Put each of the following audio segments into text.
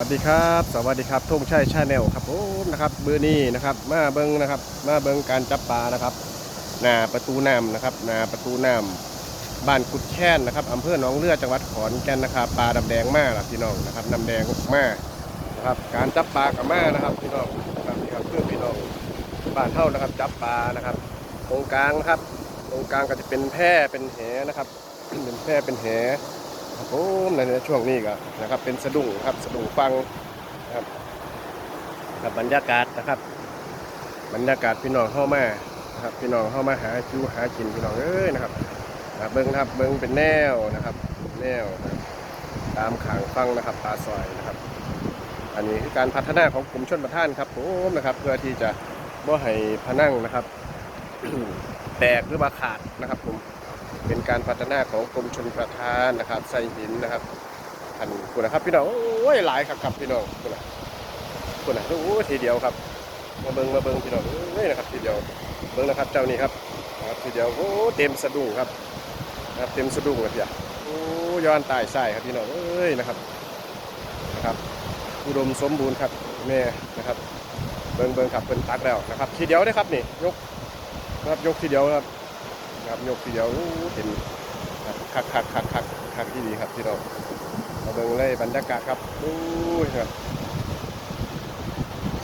สวัสดีครับ สวัสดีครับทุ่งชัยชาแนลครับผมนะครับเบอร์นี้นะครับ มาเบิงนะครับ มาเบิงการจับปลานะครับหน้าประตูน้ำนะครับหน้าประตูน้ำบ้านกุดแค้นนะครับอำเภอหนองเลือจังหวัดขอนแก่นนะครับปลาดำแดงมากล่ะพี่น้องนะครับน้ำแดงมากนะครับ การจับปลากับมานะครับพี่น้องนะครับนี่ครับเพื่อนพี่น้องบ้านเท่านะครับ จับปลานะครับ ตรงกลางนะครับ ตรงกลางก็จะเป็นแพร่เป็นแหนะครับเป็นแพร่เป็นแห ครับผมในช่วงนี้ก็นะครับเป็นสะดุ้งครับสะดุ้งฟังนะครับกับบรรยากาศนะครับ บรรยากาศพี่น้องเข้ามานะครับพี่น้องเข้ามาหาคิวหากินพี่น้องเอ้ยนะครับเบิ้งครับเบิ้งเป็นแนวนะครับ แนวตามขางฟังนะครับปลาซอยนะครับ อันนี้คือการพัฒนาของกลุ่มชนประทานครับผมนะครับ เพื่อที่จะบ่ให้พนังนะครับแตกหรือว่าขาดนะครับผม เป็นการพัฒนาของกรมชนประทานนะครับใส่หินนะครับอันคุณนะครับพี่น้องโอ้ยหลายครับครับพี่น้องคุณนะคุณนะโอ้ทีเดียวครับ มาเบิงมาเบิงพี่น้องเอ้ยนะครับทีเดียวเบิงนะครับเจ้านี้ครับนะครับทีเดียวโอ้เต็มสะดุ้งครับนะครับเต็มสะดุ้งเลยพี่อะโอ้ย้อนตายใส่ครับพี่น้องเอ้ยนะครับนะครับอุดมสมบูรณ์ครับแม่นะครับ เบิงเบิงครับเป็นตักแล้วนะครับ ทีเดียวได้ครับนี่ยกนะครับยกทีเดียวครับ ครับยกเดียหูเห็นครับคักคักคักคักคักที่ดีครับพี่น้องมาเบิ่งเลยบรรยากาศครับอู้ยครับ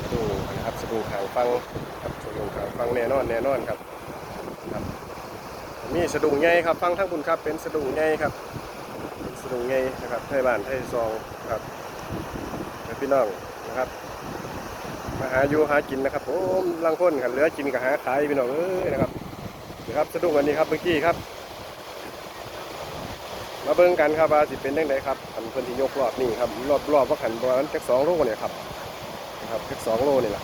สะดุ้งนะครับสะดุ้งขางฟังครับสะดุ้งขางฟังแน่นอนแน่นอนครับครับมีสะดุ้งครับฟังทั้งบุญครับ เป็นสะดุ้งครับเป็นสะดุ้งนะครับไทยบ้านไทยซองครับพี่น้องนะครับมาหาอยู่หากินนะครับผมลังคนกันเหลือกินกับหาขายพี่น้องเอ้ยนะครับ นะครับสะดุ้งอันนี้ครับเมื่อกี้ครับ มาเบิ่งกันครับว่าสิเป็นยังไงครับขันเพิ่นที่ยกรอบนี่ครับรอบรอบว่าขันประมาณจักสองโลเนี่ยครับนะครับจักสองโลนี่แหละ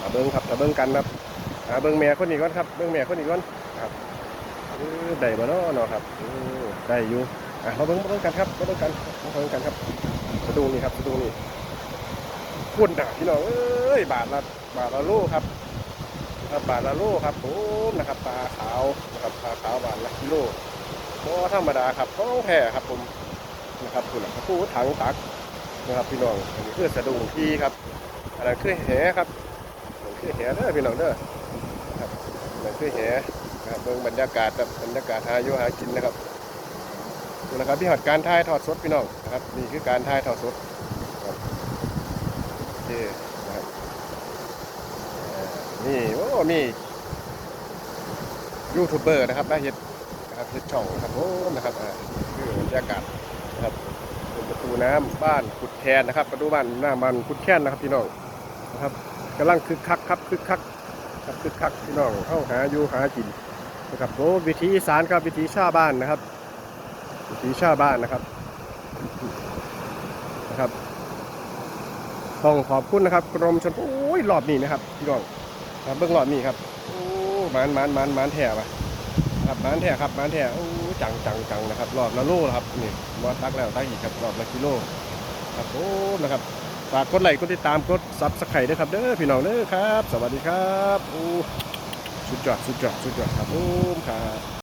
มาเบิ่งครับมาเบิ่งกันครับหาเบิ่งแม่คนนี้ก่อนครับเบิ่งแม่คนนี้ก่อนครับเออได้บ่เนาะเนาะครับเออได้อยู่อะมาเบิ่งมาเบิ่งกันครับมาเบิ่งกันมาเบิ่งกันครับสะดุ้งนี่ครับสะดุ้งนี่พุ่นน่ะพี่น้องเอ้ยบาทละบาทละโลครับ ครับบาทละโลครับผมนะครับปลาขาวนะครับปลาขาวบาทละกิโลก็ธรรมดาครับต้องแพ้ครับผมนะครับคุณนะครับผู้ถังตักนะครับพี่น้องอันนี้คือสะดุ้งที่ครับอันนั้นคือแหครับอันคือแหเด้อพี่น้องเด้อครับอันนั้นคือแหนะครับเบิ่งบรรยากาศครับบรรยากาศหาอยู่หากินนะครับนี่นะครับที่หอดการถ่ายทอดสดพี่น้องนะครับนี่คือการถ่ายทอดสดครับโอเคนะครับ นี่โอ้มียูทูบเบอร์นะครับได้เห็ดนะครับเห็ดช่องนะครับโอ้นะครับอ่าคือบรรยากาศนะครับเป็นประตูน้ำบ้านกุดแคนนะครับ ประตูบ้านหน้าบ้านกุดแคนนะครับพี่น้องนะครับกำลังคึกคักครับคึกคักครับคึกคักพี่น้องเข้าหาอยู่หากินนะครับโอ้วิถีอีสานครับวิถีชาบ้านนะครับ วิถีชาบ้านนะครับนะครับต้องขอบคุณนะครับ กรมชนโอ้ยรอบนี้นะครับพี่น้อง ครับเบื้องรอดมีครับโอ้มานมานมานมานแถบอะครับมานแถบครับมานแถบโอ้จังจังจังนะครับรอบละโลครับนี่มาตักแล้วตักอีกครับรอบละกิโลครับโอ้นะครับฝากกดไลค์กดติดตามกดซับสไครต์ด้วยครับเด้อพี่น้องเด้อครับ สวัสดีครับโอ้สุดยอดสุดยอดสุดยอดครับโอ้ครับ